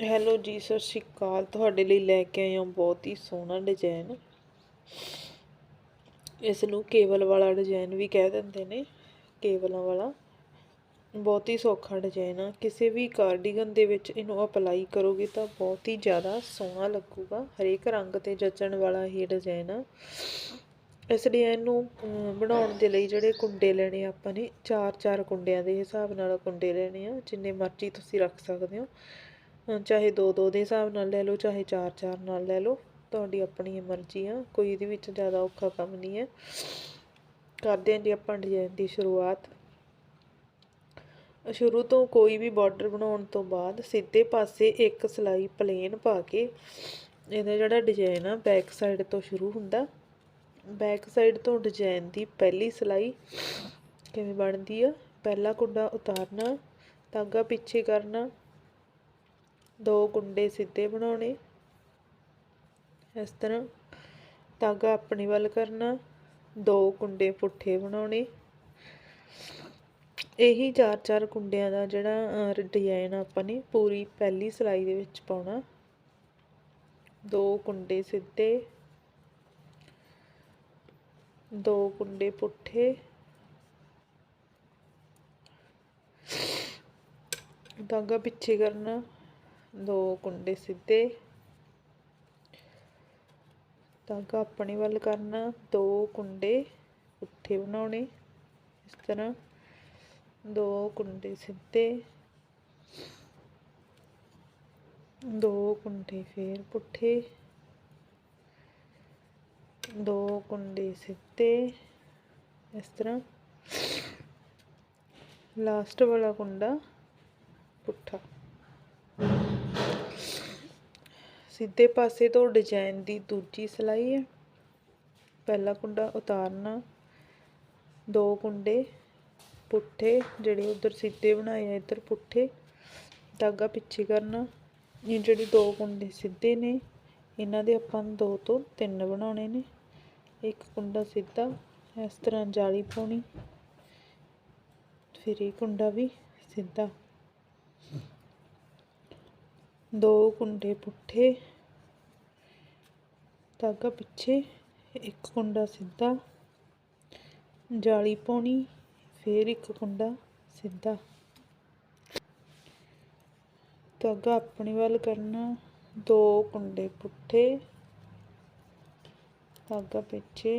Hello ਜੀ, ਸਤਿ ਸ਼੍ਰੀ ਅਕਾਲ। ਤੁਹਾਡੇ ਲਈ ਲੈ ਕੇ ਆਏ ਹਾਂ ਬਹੁਤ ਹੀ ਸੋਹਣਾ ਡਿਜ਼ਾਈਨ ਇਸ ਨੂੰ ਕੇਵਲ ਵਾਲਾ ਡਿਜ਼ਾਈਨ ਵੀ ਕਹਿ ਦਿੰਦੇ ਨੇ, ਕੇਵਲਾਂ ਵਾਲਾ। ਬਹੁਤ ਹੀ ਸੌਖਾ ਡਿਜ਼ਾਈਨ ਆ। ਕਿਸੇ ਵੀ ਕਾਰਡੀਗਨ ਦੇ ਵਿੱਚ ਇਹਨੂੰ ਅਪਲਾਈ ਕਰੋਗੇ ਤਾਂ ਬਹੁਤ ਹੀ ਜ਼ਿਆਦਾ ਸੋਹਣਾ ਲੱਗੂਗਾ। ਹਰੇਕ ਰੰਗ ਤੇ ਜੱਚਣ ਵਾਲਾ ਇਹ ਡਿਜ਼ਾਈਨ ਆ। ਇਸ ਡਿਜ਼ਾਈਨ ਨੂੰ ਬਣਾਉਣ ਦੇ ਲਈ ਜਿਹੜੇ ਕੁੰਡੇ ਲੈਣੇ ਆਪਾਂ ਨੇ ਚਾਰ ਚਾਰ ਕੁੰਡਿਆਂ ਦੇ ਹਿਸਾਬ ਨਾਲ ਕੁੰਡੇ ਲੈਣੇ ਆ, ਜਿੰਨੇ ਮਰਜ਼ੀ ਤੁਸੀਂ ਰੱਖ ਸਕਦੇ ਹੋ। ਚਾਹੇ ਦੋ ਦੋ ਦੇ ਹਿਸਾਬ ਨਾਲ ਲੈ ਲਓ, ਚਾਹੇ ਚਾਰ ਚਾਰ ਨਾਲ ਲੈ ਲਓ, ਤੁਹਾਡੀ ਆਪਣੀ ਮਰਜ਼ੀ ਆ, ਕੋਈ ਇਹਦੇ ਵਿੱਚ ਜ਼ਿਆਦਾ ਔਖਾ ਕੰਮ ਨਹੀਂ ਹੈ। ਕਰਦੇ ਹਾਂ ਜੀ ਆਪਾਂ ਡਿਜ਼ਾਈਨ ਦੀ ਸ਼ੁਰੂਆਤ। ਸ਼ੁਰੂ ਤੋਂ ਕੋਈ ਵੀ ਬਾਰਡਰ ਬਣਾਉਣ ਤੋਂ ਬਾਅਦ ਸਿੱਧੇ ਪਾਸੇ ਇੱਕ ਸਲਾਈ ਪਲੇਨ ਪਾ ਕੇ ਇਹਦਾ ਜਿਹੜਾ ਡਿਜ਼ਾਈਨ ਆ ਬੈਕ ਸਾਈਡ ਤੋਂ ਸ਼ੁਰੂ ਹੁੰਦਾ। ਬੈਕ ਸਾਈਡ ਤੋਂ ਡਿਜ਼ਾਈਨ ਦੀ ਪਹਿਲੀ ਸਲਾਈ ਕਿਵੇਂ ਬਣਦੀ ਆ? ਪਹਿਲਾ ਕੁੰਡਾ ਉਤਾਰਨਾ, ਧਾਗਾ ਪਿੱਛੇ ਕਰਨਾ ਦੋ ਕੁੰਡੇ ਸਿੱਧੇ ਬਣਾਉਣੇ। ਇਸ ਤਰ੍ਹਾਂ ਧਾਗਾ ਆਪਣੇ ਵੱਲ ਕਰਨਾ, ਦੋ ਕੁੰਡੇ ਪੁੱਠੇ ਬਣਾਉਣੇ। ਇਹੀ ਚਾਰ ਚਾਰ ਕੁੰਡਿਆਂ ਦਾ ਜਿਹੜਾ ਡਿਜ਼ਾਈਨ ਆਪਾਂ ਨੇ ਪੂਰੀ ਪਹਿਲੀ ਸਿਲਾਈ ਦੇ ਵਿੱਚ ਪਾਉਣਾ। ਦੋ ਕੁੰਡੇ ਸਿੱਧੇ, ਦੋ ਕੁੰਡੇ ਪੁੱਠੇ। ਧਾਗਾ ਪਿੱਛੇ ਕਰਨਾ। ਦੋ ਕੁੰਡੇ ਸਿੱਧੇ ਧਾਗਾ ਆਪਣੇ ਵੱਲ ਕਰਨਾ ਦੋ ਕੁੰਡੇ ਪੁੱਠੇ ਬਣਾਉਣੇ ਇਸ ਤਰ੍ਹਾਂ ਦੋ ਕੁੰਡੇ ਸਿੱਧੇ ਦੋ ਕੁੰਡੇ ਫੇਰ ਪੁੱਠੇ ਦੋ ਕੁੰਡੇ ਸਿੱਧੇ ਇਸ ਤਰ੍ਹਾਂ ਲਾਸਟ ਵਾਲਾ ਕੁੰਡਾ ਪੁੱਠਾ ਸਿੱਧੇ ਪਾਸੇ ਤੋਂ ਡਿਜ਼ਾਈਨ ਦੀ ਦੂਜੀ ਸਲਾਈ ਹੈ। ਪਹਿਲਾ ਕੁੰਡਾ ਉਤਾਰਨਾ। ਦੋ ਕੁੰਡੇ ਪੁੱਠੇ, ਜਿਹੜੇ ਉਧਰ ਸਿੱਧੇ ਬਣਾਏ ਆ, ਇੱਧਰ ਪੁੱਠੇ। ਧਾਗਾ ਪਿੱਛੇ ਕਰਨਾ। ਇਹ ਜਿਹੜੀ ਦੋ ਕੁੰਡੇ ਸਿੱਧੇ ਨੇ, ਇਹਨਾਂ ਦੇ ਆਪਾਂ ਨੂੰ ਦੋ ਤੋਂ ਤਿੰਨ ਬਣਾਉਣੇ ਨੇ। ਇੱਕ ਕੁੰਡਾ ਸਿੱਧਾ, ਇਸ ਤਰ੍ਹਾਂ ਜਾਲੀ ਪਾਉਣੀ। ਫਿਰ ਇਹ ਕੁੰਡਾ ਵੀ ਸਿੱਧਾ। ਦੋ ਕੁੰਡੇ ਪੁੱਠੇ ਧਾਗਾ ਪਿੱਛੇ ਇੱਕ ਕੁੰਡਾ ਸਿੱਧਾ, ਜਾਲੀ ਪਾਉਣੀ, ਫਿਰ ਇੱਕ ਕੁੰਡਾ ਸਿੱਧਾ। ਧਾਗਾ ਆਪਣੇ ਵੱਲ ਕਰਨਾ, ਦੋ ਕੁੰਡੇ ਪੁੱਠੇ, ਧਾਗਾ ਪਿੱਛੇ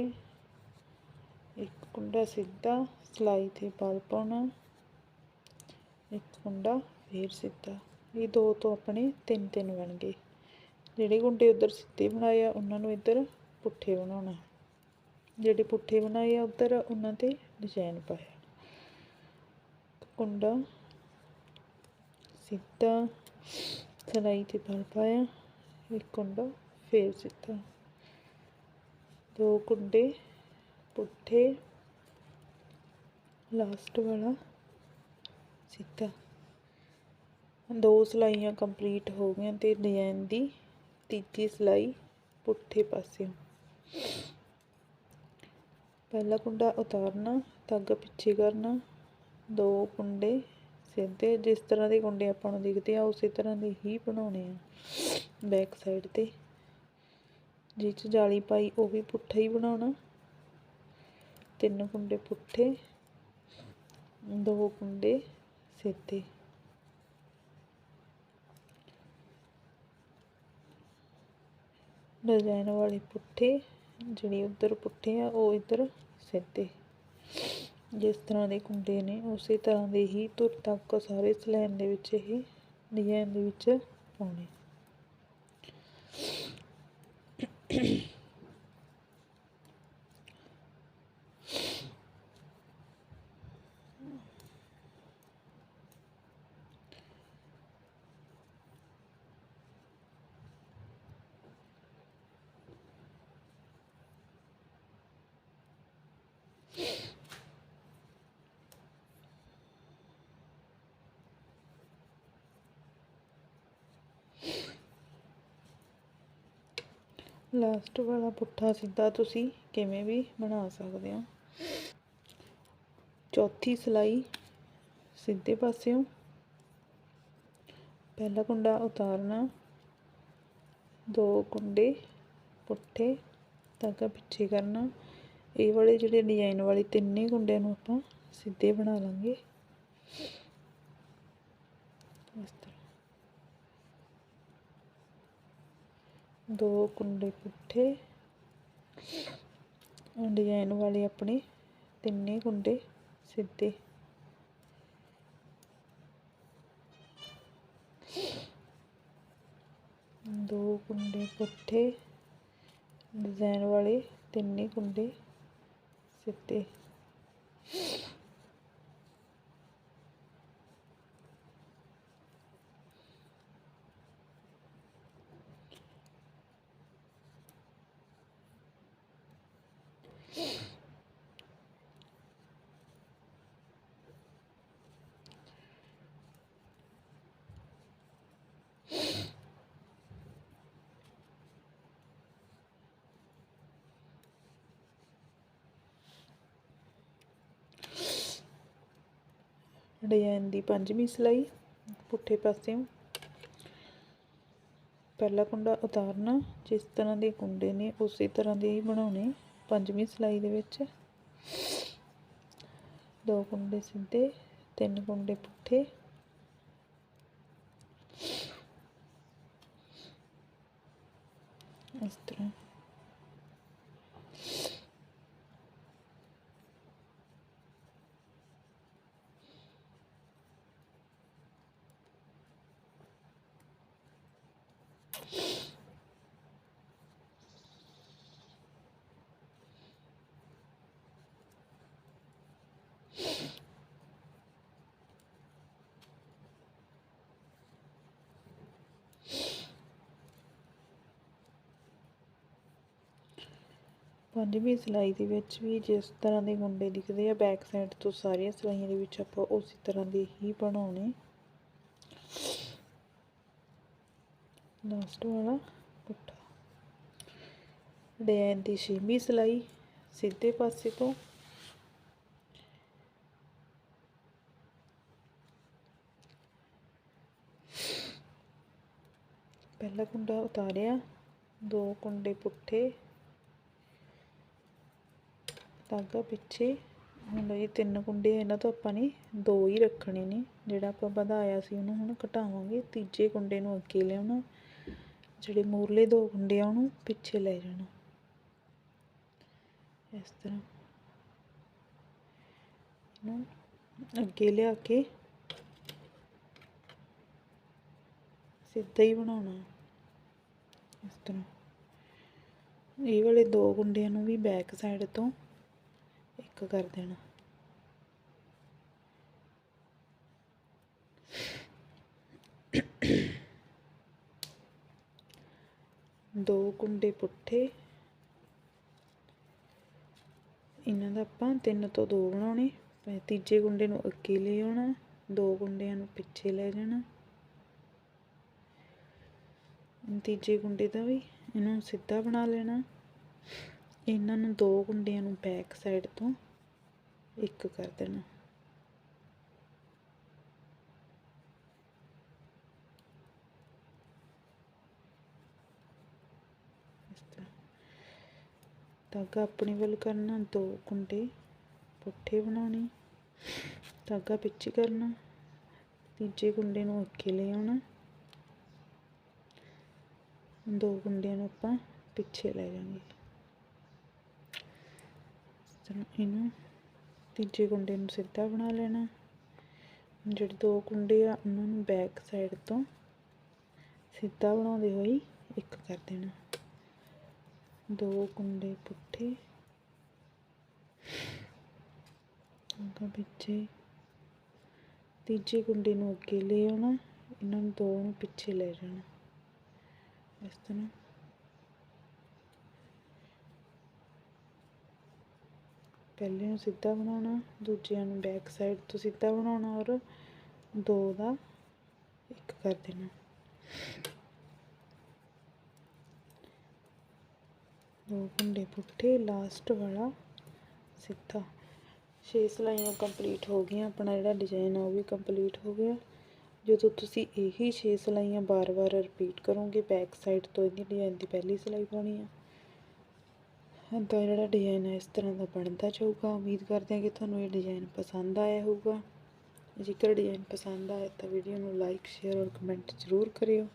ਇੱਕ ਕੁੰਡਾ ਸਿੱਧਾ, ਸਲਾਈ ਤੇ ਬਲ ਪਾਉਣਾ, ਇੱਕ ਕੁੰਡਾ ਫੇਰ ਸਿੱਧਾ। ਇਹ ਦੋ ਤੋਂ ਆਪਣੇ ਤਿੰਨ ਤਿੰਨ ਬਣ ਗਏ ਜਿਹੜੇ ਕੁੰਡੇ ਉਧਰ ਸਿੱਧੇ ਬਣਾਏ ਆ, ਉਹਨਾਂ ਨੂੰ ਇੱਧਰ ਪੁੱਠੇ ਬਣਾਉਣਾ ਜਿਹੜੇ ਪੁੱਠੇ ਬਣਾਏ ਆ, ਉੱਧਰ ਉਹਨਾਂ ਤੇ ਡਿਜ਼ਾਈਨ ਪਾਇਆ ਕੁੰਡਾ ਸਿੱਧਾ ਸਲਾਈ ਤੇ ਬਲ ਪਾਇਆ ਇੱਕ ਕੁੰਡਾ ਫੇਰ ਸਿੱਧਾ। ਦੋ ਕੁੰਡੇ ਪੁੱਠੇ ਲਾਸਟ ਵਾਲਾ ਸਿੱਧਾ। ਦੋ ਸਲਾਈਆਂ ਕੰਪਲੀਟ ਹੋ ਗਈਆਂ ਤੇ ਡਿਜ਼ਾਈਨ ਦੀ ਤੀਜੀ ਸਲਾਈ ਪੁੱਠੇ ਪਾਸਿਓਂ। ਪਹਿਲਾ ਕੁੰਡਾ ਉਤਾਰਨਾ ਧਾਗਾ ਪਿੱਛੇ ਕਰਨਾ, ਦੋ ਕੁੰਡੇ ਸਿੱਧੇ, ਜਿਸ ਤਰ੍ਹਾਂ ਦੇ ਕੁੰਡੇ ਆਪਾਂ ਨੂੰ ਦਿਖਦੇ ਆ, ਉਸੇ ਤਰ੍ਹਾਂ ਦੇ ਹੀ ਬਣਾਉਣੇ ਆ ਬੈਕ ਸਾਈਡ ਤੇ। ਜਿਹ 'ਚ ਜਾਲੀ ਪਾਈ, ਉਹ ਵੀ ਪੁੱਠਾ ਹੀ ਬਣਾਉਣਾ। ਤਿੰਨ ਕੁੰਡੇ ਪੁੱਠੇ, ਦੋ ਕੁੰਡੇ ਸਿੱਧੇ। ਡਿਜ਼ਾਈਨ ਵਾਲੇ ਪੁੱਠੇ, ਜਿਹੜੇ ਉਧਰ ਪੁੱਠੇ ਆ, ਉਹ ਇੱਧਰ ਸਿੱਧੇ। ਜਿਸ ਤਰ੍ਹਾਂ ਦੇ ਕੁੰਡੇ ਨੇ, ਉਸੇ ਤਰ੍ਹਾਂ ਦੇ ਹੀ ਧੁਰ ਤੱਕ ਸਾਰੇ ਸਲੈਨ ਦੇ ਵਿੱਚ ਇਹ ਡਿਜ਼ਾਈਨ ਦੇ ਵਿੱਚ ਪਾਉਣੇ। ਲਾਸਟ ਵਾਲਾ ਪੁੱਠਾ ਸਿੱਧਾ ਤੁਸੀਂ ਕਿਵੇਂ ਵੀ ਬਣਾ ਸਕਦੇ ਹੋ। ਚੌਥੀ ਸਲਾਈ ਸਿੱਧੇ ਪਾਸਿਓਂ। ਪਹਿਲਾ ਕੁੰਡਾ ਉਤਾਰਨਾ। ਦੋ ਕੁੰਡੇ ਪੁੱਠੇ ਧਾਗਾ ਪਿੱਛੇ ਕਰਨਾ। ਇਹ ਵਾਲੇ ਜਿਹੜੇ ਡਿਜ਼ਾਈਨ ਵਾਲੇ ਤਿੰਨੇ ਕੁੰਡਿਆਂ ਨੂੰ ਆਪਾਂ ਸਿੱਧੇ ਬਣਾ ਲਾਂਗੇ ਇਸ ਤਰ੍ਹਾਂ ਦੋ ਕੁੰਡੇ ਪੁੱਠੇ ਡਿਜ਼ਾਈਨ ਵਾਲੇ ਆਪਣੇ, ਤਿੰਨੇ ਕੁੰਡੇ ਸਿੱਧੇ। ਦੋ ਕੁੰਡੇ ਪੁੱਠੇ ਡਿਜ਼ਾਈਨ ਵਾਲੇ ਤਿੰਨੇ ਕੁੰਡੇ ਸਿੱਧੇ। ਡਿਜ਼ਾਈਨ ਦੀ ਪੰਜਵੀਂ ਸਿਲਾਈ, ਪੁੱਠੇ ਪਾਸਿਓਂ ਪਹਿਲਾ ਕੁੰਡਾ ਉਤਾਰਨਾ, ਜਿਸ ਤਰ੍ਹਾਂ ਦੇ ਕੁੰਡੇ ਨੇ, ਉਸੇ ਤਰ੍ਹਾਂ ਦੇ ਹੀ ਬਣਾਉਣੇ, ਪੰਜਵੀਂ ਸਿਲਾਈ ਦੇ ਵਿੱਚ। ਦੋ ਕੁੰਡੇ ਸਿੱਧੇ, ਤਿੰਨ ਕੁੰਡੇ ਪੁੱਠੇ। ਇਸ ਤਰ੍ਹਾਂ। ਪੰਜਵੀਂ ਸਿਲਾਈ ਦੇ ਵਿੱਚ ਵੀ ਜਿਸ ਤਰ੍ਹਾਂ ਦੇ ਗੁੰਡੇ ਦਿਖਦੇ ਆ ਬੈਕ ਸਾਈਡ ਤੋਂ ਸਾਰੀਆਂ ਸਿਲਾਈਆਂ ਦੇ ਵਿੱਚ ਆਪਾਂ ਉਸੇ ਤਰ੍ਹਾਂ ਦੇ ਹੀ ਬਣਾਉਣੇ। ਲਾਸਟ ਵਾਲਾ ਪੁੱਠਾ। ਡਿਜ਼ਾਈਨ ਦੀ ਛੇਵੀਂ ਸਿਲਾਈ ਸਿੱਧੇ ਪਾਸੇ ਤੋਂ। ਪਹਿਲਾ ਕੁੰਡਾ ਉਤਾਰਿਆ, ਦੋ ਕੁੰਡੇ ਪੁੱਠੇ। ਧਾਗਾ ਪਿੱਛੇ। ਹੁਣ ਇਹ ਤਿੰਨ ਕੁੰਡੇ ਇਹਨਾਂ ਤੋਂ ਆਪਾਂ ਨੇ, ਦੋ ਹੀ ਰੱਖਣੇ ਨੇ, ਜਿਹੜਾ ਆਪਾਂ ਵਧਾਇਆ ਸੀ ਉਹਨੂੰ ਹੁਣ ਘਟਾਵਾਂਗੇ। ਤੀਜੇ ਕੁੰਡੇ ਨੂੰ ਅੱਗੇ ਲਿਆਉਣਾ, ਜਿਹੜੇ ਮੂਰਲੇ ਦੋ ਕੁੰਡੇ ਆ, ਉਹਨੂੰ ਪਿੱਛੇ ਲੈ ਜਾਣਾ। ਇਸ ਤਰ੍ਹਾਂ। ਇਹਨੂੰ ਅੱਗੇ ਲਿਆ ਕੇ ਸਿੱਧਾ ਹੀ ਬਣਾਉਣਾ। ਇਸ ਤਰ੍ਹਾਂ। ਇਹ ਵਾਲੇ ਦੋ ਕੁੰਡਿਆਂ ਨੂੰ ਵੀ ਬੈਕ ਸਾਈਡ ਤੋਂ ਇੱਕ ਕਰ ਦੇਣਾ। ਦੋ ਕੁੰਡੇ ਪੁੱਠੇ। ਇਹਨਾਂ ਦਾ ਆਪਾਂ ਤਿੰਨ ਤੋਂ ਦੋ ਬਣਾਉਣੇ। ਤੀਜੇ ਕੁੰਡੇ ਨੂੰ ਅੱਗੇ ਲੈ ਆਉਣਾ, ਦੋ ਕੁੰਡਿਆਂ ਨੂੰ ਪਿੱਛੇ ਲੈ ਜਾਣਾ। ਤੀਜੇ ਕੁੰਡੇ ਦਾ ਵੀ ਇਹਨੂੰ ਸਿੱਧਾ ਬਣਾ ਲੈਣਾ। ਇਹਨਾਂ ਨੂੰ ਦੋ ਕੁੰਡਿਆਂ ਨੂੰ ਬੈਕ ਸਾਈਡ ਤੋਂ ਇੱਕ ਕਰ ਦੇਣਾ। ਇਸ ਤਰ੍ਹਾਂ ਧਾਗਾ ਆਪਣੀ ਵੱਲ ਕਰਨਾ, ਦੋ ਕੁੰਡੇ ਪੁੱਠੇ ਬਣਾਉਣੇ, ਧਾਗਾ ਪਿੱਛੇ ਕਰਨਾ, ਤੀਜੇ ਕੁੰਡੇ ਨੂੰ ਅੱਗੇ ਲੈ ਆਉਣਾ, ਦੋ ਕੁੰਡਿਆਂ ਨੂੰ ਆਪਾਂ ਪਿੱਛੇ ਲੈ ਜਾਵਾਂਗੇ। ਇਸ ਤਰ੍ਹਾਂ ਇਹਨੂੰ ਤੀਜੇ ਕੁੰਡੇ ਨੂੰ ਸਿੱਧਾ ਬਣਾ ਲੈਣਾ ਜਿਹੜੇ ਦੋ ਕੁੰਡੇ ਆ, ਉਹਨਾਂ ਨੂੰ ਬੈਕ ਸਾਈਡ ਤੋਂ ਸਿੱਧਾ ਬਣਾਉਂਦੇ ਹੋਏ ਇੱਕ ਕਰ ਦੇਣਾ ਦੋ ਕੁੰਡੇ ਪੁੱਠੇ, ਅੱਗਾ ਪਿੱਛੇ ਤੀਜੇ ਕੁੰਡੇ ਨੂੰ ਅੱਗੇ ਲੈ ਆਉਣਾ ਇਹਨਾਂ ਨੂੰ ਦੋ ਨੂੰ ਪਿੱਛੇ ਲੈ ਜਾਣਾ ਇਸ ਤਰ੍ਹਾਂ ਪਹਿਲੇ ਨੂੰ ਸਿੱਧਾ ਬਣਾਉਣਾ, ਦੂਜਿਆਂ ਨੂੰ ਬੈਕ ਸਾਈਡ ਤੋਂ ਸਿੱਧਾ ਬਣਾਉਣਾ ਔਰ ਦੋ ਦਾ ਇੱਕ ਕਰ ਦੇਣਾ। ਦੋ ਕੁੰਡੇ ਪੁੱਠੇ ਲਾਸਟ ਵਾਲਾ ਸਿੱਧਾ। ਛੇ ਸਲਾਈਆਂ ਕੰਪਲੀਟ ਹੋ ਗਈਆਂ, ਆਪਣਾ ਜਿਹੜਾ ਡਿਜ਼ਾਈਨ ਆ ਉਹ ਵੀ ਕੰਪਲੀਟ ਹੋ ਗਿਆ। ਜਦੋਂ ਤੁਸੀਂ ਇਹੀ 6 ਸਿਲਾਈਆਂ ਬਾਰ-ਬਾਰ ਰਿਪੀਟ ਕਰੋਗੇ ਬੈਕ ਸਾਈਡ ਤੋਂ ਇਹਦੀ ਡਿਜ਼ਾਈਨ ਦੀ ਪਹਿਲੀ ਸਿਲਾਈ ਪਾਉਣੀ ਆ। ਤਾਂ ਜਿਹੜਾ ਡਿਜ਼ਾਈਨ ਹੈ, ਇਸ ਤਰ੍ਹਾਂ ਦਾ ਬਣਦਾ ਜਾਊਗਾ। ਉਮੀਦ ਕਰਦੇ ਹਾਂ ਕਿ ਤੁਹਾਨੂੰ ਇਹ ਡਿਜ਼ਾਈਨ ਪਸੰਦ ਆਇਆ ਹੋਊਗਾ। ਜੇਕਰ ਡਿਜ਼ਾਈਨ ਪਸੰਦ ਆਇਆ ਤਾਂ ਵੀਡੀਓ ਨੂੰ ਲਾਈਕ ਸ਼ੇਅਰ ਔਰ ਕਮੈਂਟ ਜ਼ਰੂਰ ਕਰਿਓ।